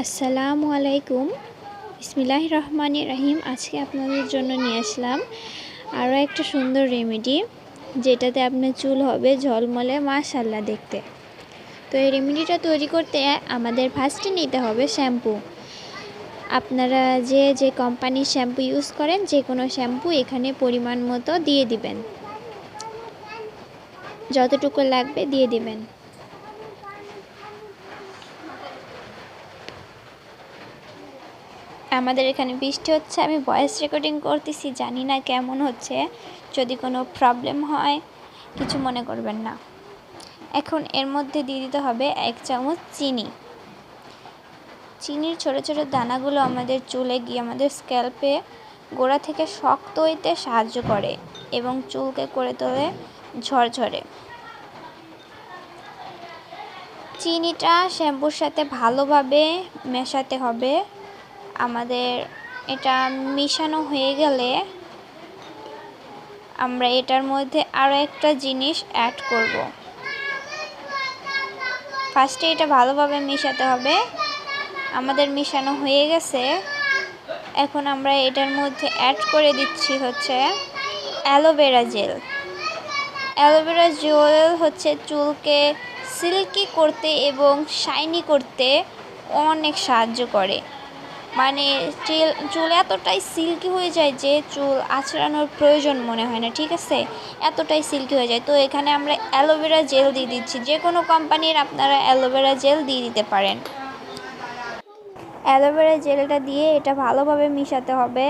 আসসালামু আলাইকুম। ইসমিল্লাহ রহমান রাহিম। আজকে আপনাদের জন্য নিয়ে আসলাম আরও একটা সুন্দর রেমেডি, যেটাতে আপনার চুল হবে ঝলমলে মাশাল্লাহ দেখতে। তো এই রেমেডিটা তৈরি করতে আমাদের ফার্স্টে নিতে হবে শ্যাম্পু। আপনারা যে যে কোম্পানির শ্যাম্পু ইউজ করেন, যে কোনো শ্যাম্পু এখানে পরিমাণ মতো দিয়ে দিবেন। যতটুকু লাগবে দিয়ে দিবেন। আমাদের এখানে বৃষ্টি হচ্ছে, আমি ভয়েস রেকর্ডিং করতেছি, জানি না কেমন হচ্ছে। যদি কোনো প্রবলেম হয়, কিছু মনে করবেন না। এখন এর মধ্যে দিয়ে দিতে হবে এক চামচ চিনি। চিনির ছোট ছোট দানাগুলো আমাদের চুলে গিয়ে আমাদের স্ক্যাল্পে গোড়া থেকে শক্ত হইতে সাহায্য করে এবং চুলকে করে তোলে ঝরঝরে। চিনিটা শ্যাম্পুর সাথে ভালোভাবে মেশাতে হবে। আমাদের এটা মিশানো হয়ে গেলে আমরা এটার মধ্যে আরও একটা জিনিস অ্যাড করব। ফার্স্টে এটা ভালোভাবে মিশাতে হবে। আমাদের মিশানো হয়ে গেছে। এখন আমরা এটার মধ্যে অ্যাড করে দিচ্ছি হচ্ছে অ্যালোভেরা জেল। অ্যালোভেরা জেল হচ্ছে চুলকে সিল্কি করতে এবং শাইনি করতে অনেক সাহায্য করে। মানে চুল এতটাই সিল্কি হয়ে যায় যে চুল আছড়ানোর প্রয়োজন মনে হয় না, ঠিক আছে? এতটাই সিল্কি হয়ে যায়। তো এখানে আমরা অ্যালোভেরা জেল দিয়ে দিচ্ছি। যে কোনো কোম্পানির আপনারা অ্যালোভেরা জেল দিয়ে দিতে পারেন। অ্যালোভেরা জেলটা দিয়ে এটা ভালোভাবে মিশাতে হবে।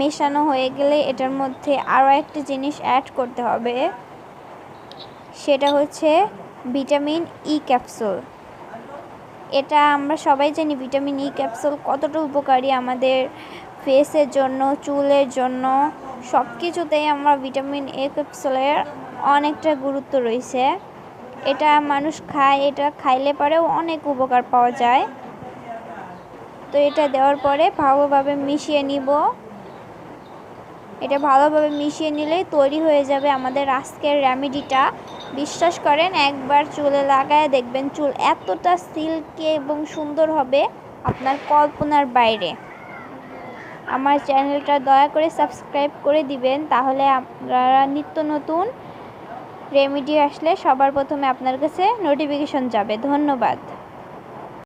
মেশানো হয়ে গেলে এটার মধ্যে আরও একটা জিনিস অ্যাড করতে হবে। সেটা হচ্ছে ভিটামিন ই ক্যাপসুল এটা আমরা সবাই জানি ভিটামিন ই ক্যাপসুল কতটা উপকারী আমাদের ফেসের জন্য, চুলের জন্য সব কিছুতেই আমরা ভিটামিন এ ক্যাপসুলের অনেকটা গুরুত্ব রয়েছে। এটা মানুষ খায়, এটা খাইলে পরেও অনেক উপকার পাওয়া যায়। তো এটা দেওয়ার পরে ভালোভাবে মিশিয়ে নিব। এটা ভালোভাবে মিশিয়ে নিলেই তৈরি হয়ে যাবে আমাদের আজকের রেমেডিটা বিশ্বাস করেন, একবার চুলে লাগায় দেখবেন চুল এতটা সিল্কে এবং সুন্দর হবে আপনার কল্পনার বাইরে। আমার চ্যানেলটা দয়া করে সাবস্ক্রাইব করে দিবেন, তাহলে আপনারা নিত্য নতুন রেমেডি আসলে সবার প্রথমে আপনার কাছে নোটিফিকেশন যাবে। ধন্যবাদ।